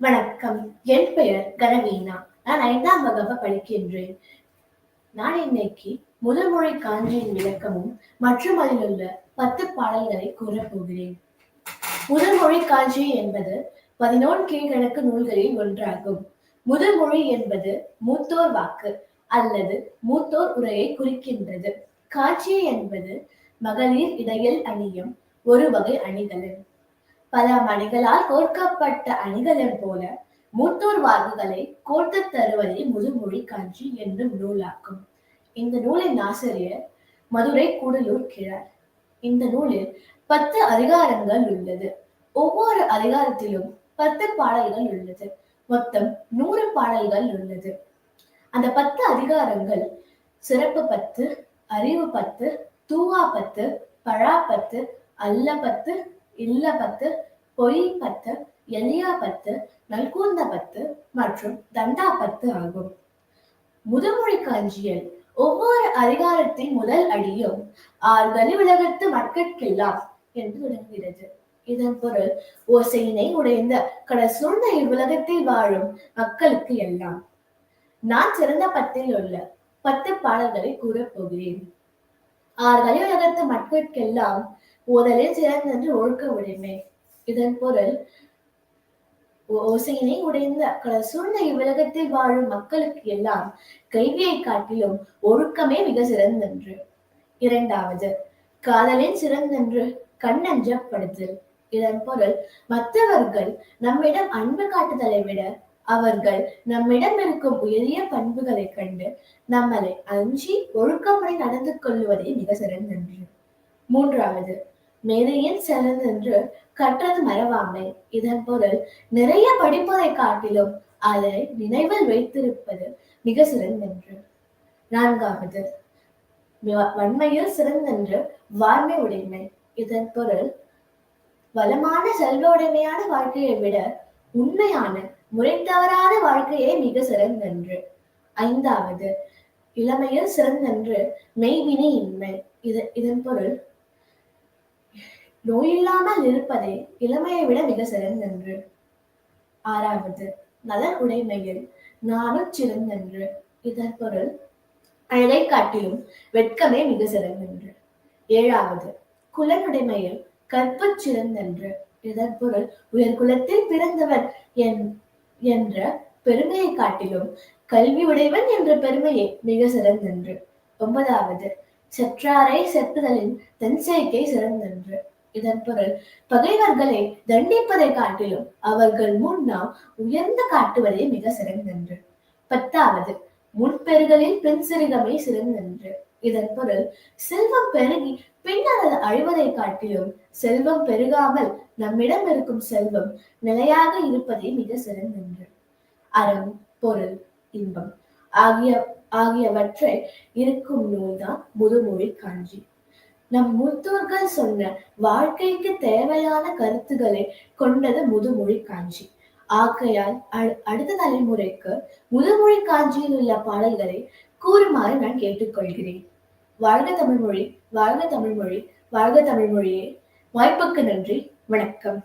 வணக்கம். என் பெயர் கனவீனா. நான் ஐந்தாம் வகுப்பு படிக்கின்றேன். நான் இன்னைக்கு முதல் மொழி காஞ்சியின் விளக்கமும் மற்றும் அதில் உள்ள பத்து பாடல்களை கூறப்போகிறேன். முதல் மொழி காஞ்சி என்பது பதினோரு கீழ்கணக்கு நூல்களில் ஒன்றாகும். முதல் மொழி என்பது மூத்தோர் வாக்கு அல்லது மூத்தோர் உரையை குறிக்கின்றது. காட்சி என்பது மகளிர் இடையில் அணியும் ஒரு வகை அணிகலன் பல மணிகளால் கோர்க்கப்பட்ட அணிகலன் போல மூத்தோர் வாக்குகளை கோர்த்து தருவதே முதுமொழி காஞ்சி என்னும் நூலாகும் இந்த நூலின் ஆசிரியர் மதுரை கூடலூர் கிழார். இந்த நூலில் பத்து அதிகாரங்கள் உள்ளது. ஒவ்வொரு அதிகாரத்திலும் பத்து பாடல்கள் உள்ளது. மொத்தம் நூறு பாடல்கள் உள்ளது. அந்த பத்து அதிகாரங்கள் சிறப்பு பத்து அறிவு பத்து தூவா பத்து பழா பத்து அல்ல பத்து இல்ல பத்து பொய் பத்து எலியா பத்து நல்கூந்த பத்து மற்றும் தண்டா பத்து ஆகும். முதுமொழி காஞ்சியில் ஒவ்வொரு அதிகாரத்தின் முதல் அடியும் ஆறு உலகத்து மக்கட்கெல்லாம் என்று தொடங்குகிறது இதன் பொருள் ஓசையினை உடைந்த கடல் சூழ்ந்த இவ்வுலகத்தில் வாழும் மக்களுக்கு எல்லாம். நான் சிறந்த பத்தில் உள்ள பத்து பாடல்களை கூறப் போகிறேன். ஆறு கலியுலகத்து மக்களுக்கெல்லாம் ஓதலில் சிறந்தென்று ஒழுக்க உடைமை. இதன் பொருள் ஓசையினை உடைந்த கடல் சூழ்ந்த இவ்வுலகத்தில் வாழும் மக்களுக்கு எல்லாம் கல்வியை காட்டிலும் ஒழுக்கமே மிக சிறந்தென்று. இரண்டாவது காதலின் சிறந்தென்று கண்ணஞ்சப்படுதல். இதன் பொருள் மற்றவர்கள் நம்மிடம் அன்பு காட்டுதலை விட அவர்கள் நம்மிடம் இருக்கும் உயரிய பண்புகளை கண்டு நம்மளை அஞ்சி ஒழுக்கமுறை நடந்து கொள்வதே மிக சிறந்தென்று. மூன்றாவது மேதையின் சிறந்தென்று கற்றது மறவாமை. இதன் பொருள் நிறைய படிப்பதை காட்டிலும் அதை நினைவில் வைத்திருப்பது மிக சிறந்தென்று. நான்காவது வன்மையில் சிறந்தென்று வாய்மை உடைமை. இதன் பொருள் வளமான செல்வ உடைமையான வாழ்க்கையை விட உண்மையான முறை வாழ்க்கையே மிக சிறந்தென்று. ஐந்தாவது இளமையில் சிறந்தென்று மெய்வினை இன்மை இது இதன் பொருள் நோயில்லாமல் இருப்பதே இளமையை விட மிக சிறந்தென்று. ஆறாவது நலன் உடைமையில் நானும் சிறந்தென்று. இதன் பொருள் அழகை காட்டிலும் வெட்கமே மிக சிறந்தென்று. ஏழாவது குலனுடைமையில் கற்பு சிறந்தென்று. இதன் பொருள் உயர் குலத்தில் பிறந்தவன் என்ற பெருமையை காட்டிலும் கல்வி உடையவன் என்ற பெருமையை மிக சிறந்தென்று. ஒன்பதாவது செற்றாரை செத்துதலின் தன் சேர்க்கை சிறந்தென்று. இதன் பொருள் பகைவர்களை தண்டிப்பதை காட்டிலும் அவர்கள் முன் நாம் உயர்ந்து காட்டுவதே மிக சிறந்தென்று. பத்தாவது முன்பெருகளில் பெண் சிறுகமே சிறந்தென்று. இதன் பொருள் செல்வம் பெருகி பின்னர் அது அழிவதை காட்டிலும் செல்வம் பெருகாமல் நம்மிடம் இருக்கும் செல்வம் நிலையாக இருப்பதே மிக சிறந்தென்று. அறம் பொருள் இன்பம் ஆகிய ஆகியவற்றை இருக்கும் நூல்தான் முதுமொழி காஞ்சி. நம் மூத்தோர்கள் சொன்ன வாழ்க்கைக்கு தேவையான கருத்துக்களை கொண்டது முதுமொழி காஞ்சி. ஆகையால் அடுத்த தலைமுறைக்கு முதுமொழி காஞ்சியில் உள்ள பாடல்களை கூறுமாறு நான் கேட்டுக்கொள்கிறேன். வாழ்க தமிழ்மொழி வாழ்க தமிழ்மொழி வாழ்க தமிழ்மொழியே. வாய்ப்புக்கு நன்றி வணக்கம்.